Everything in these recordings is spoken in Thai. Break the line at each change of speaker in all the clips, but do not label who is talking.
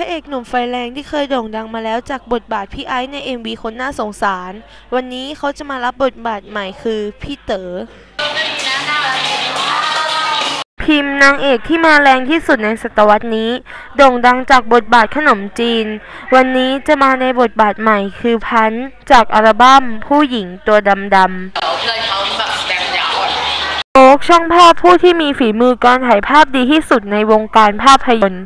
พระเอกหนุ่มไฟแรงที่เคยโด่งดังมาแล้วจากบทบาทพี่ไอซ์ใน MV คนน่าสงสาร วันนี้เขาจะมารับบทบาทใหม่คือพี่เต๋อพิมพ์นางเอกที่มาแรงที่สุดในศตวรรษนี้ โด่งดังจากบทบาทขนมจีน วันนี้จะมาในบทบาทใหม่คือพันธ์จากอัลบั้มผู้หญิงตัวดำๆ
เลยเขาแบบแดงยาวอะ
โอ๊กช่างภาพผู้ที่มีฝีมือการถ่ายภาพดีที่สุดในวงการภาพยนตร์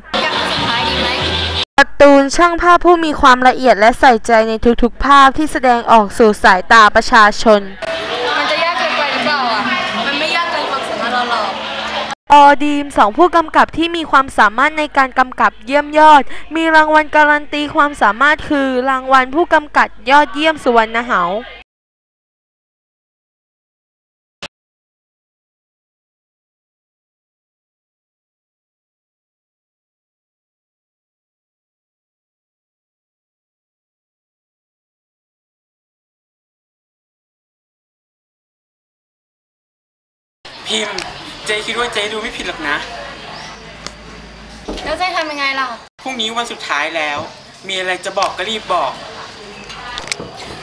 กา
ร์ตูนช่างภาพผู้มีความละเอียดและใส่ใจในทุกๆ ภาพที่แสดงออกสู่สายตาประชาชน
มันจะยากเกินไปหรือเปล่าอะ มันไม่ยากเกินความสามารถเราหรอก
ออดีมสองผู้กำกับที่มีความสามารถในการกำกับเยี่ยมยอด มีรางวัลการันตีความสามารถคือ รางวัลผู้กำกับยอดเยี่ยมสุวรรณเหา
พิมพ์ เจคิดว่าเจดูไม่ผิดหรอกนะ
แล้วจะทำยังไงล่ะ
พรุ่งนี้วันสุดท้ายแล้ว มีอะไรจะบอกก็รีบบอก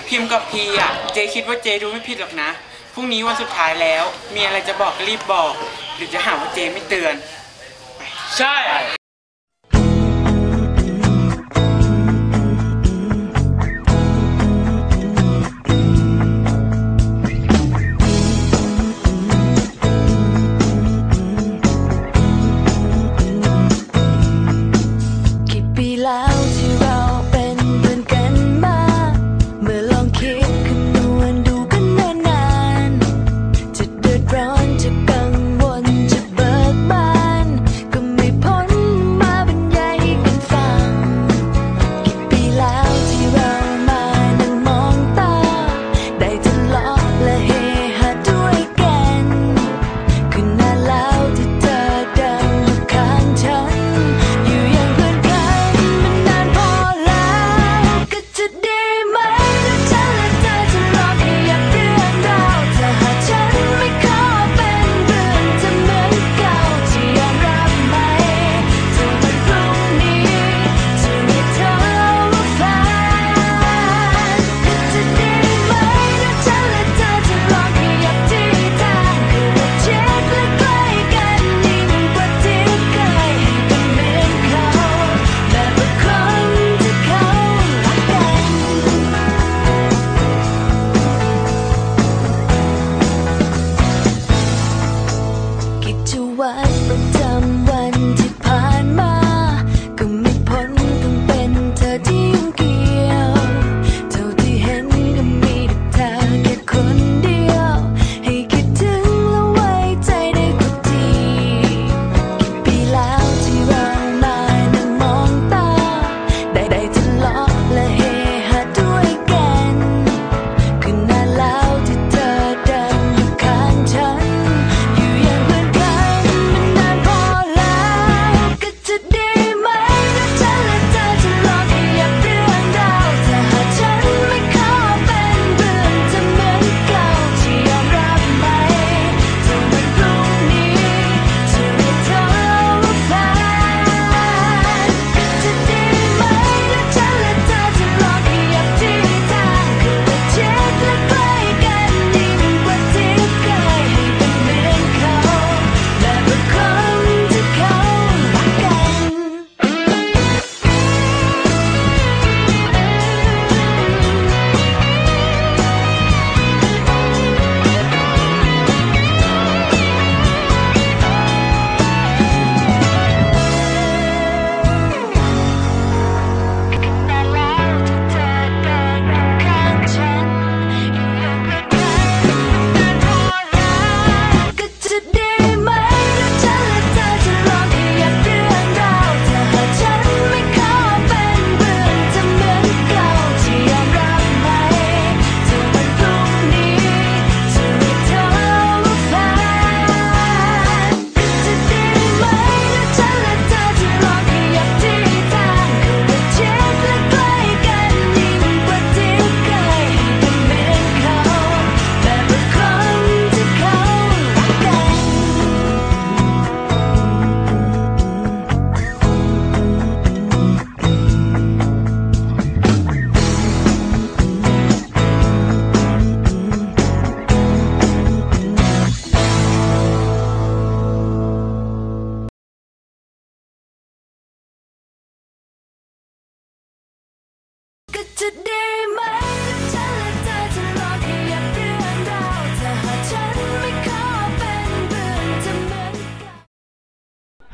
พิมพ์กับพีอะ เจคิดว่าเจดูไม่ผิดหรอกนะ พรุ่งนี้วันสุดท้ายแล้ว มีอะไรจะบอกก็รีบบอก หรือจะหาว่าเจไม่เตือน ใช่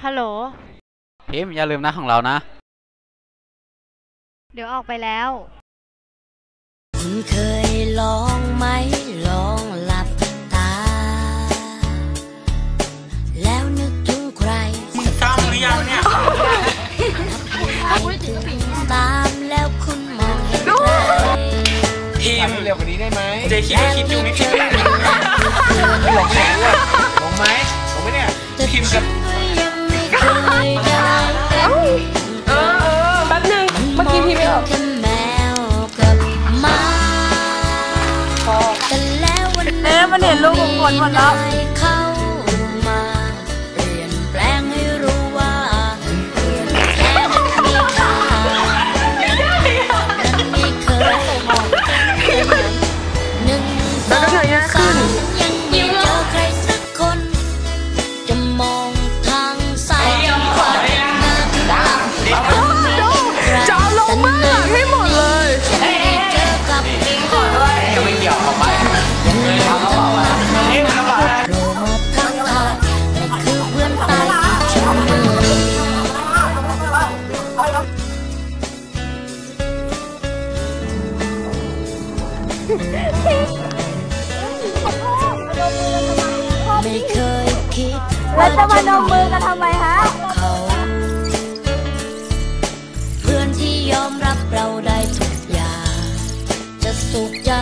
ฮัลโหล
พิมพ์อย่าลืมนะของเรานะ
เดี๋ยวออกไปแล้ว
คุณเคยลองไหมลองหลับตา แล้วนึกถึงใคร
มึงซ้ำหรือยังเนี่ย
ตามแล้วคุณมองเห็นใคร
พิมพ์
เร็วกว่านี้ได้ไหม
เจคิดว่าคิดอยู่ไม่ผิดหรอกนะ
หลงไหนวะหลงไหมหลงไหมเนี่ย
พิมพ์กับ
มัน
เห็
น
ลูกของคนหมดแล้ว
คิด
แล้วจะมานมมือกันทำไมฮะ
เขาเพื่อนที่ยอมรับเราได้ทุกอย่าง จะสุขจะ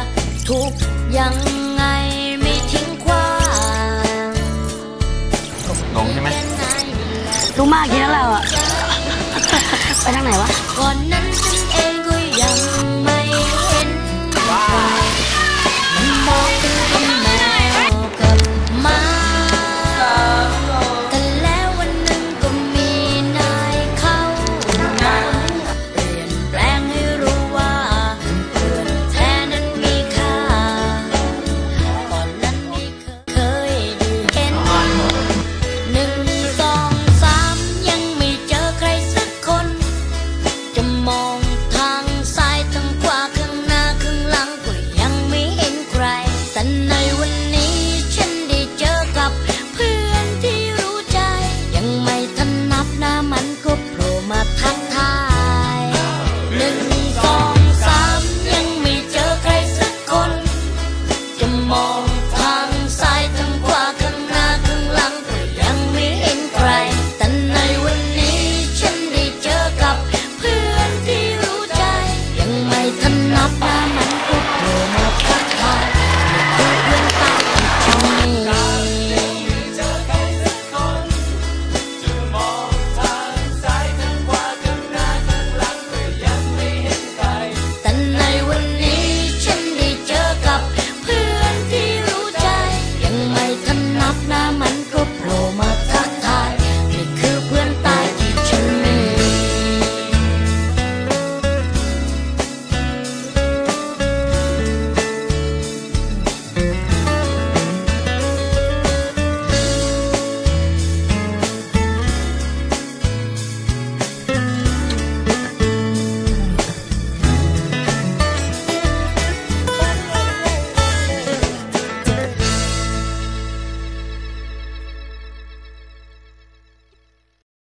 ทุกข์ยังไงไม่ทิ้งความ
หลงใช่ไหม
รู้มากแค่นั้นแล้วอะไปทางไหนวะก่อนนั้นฉัน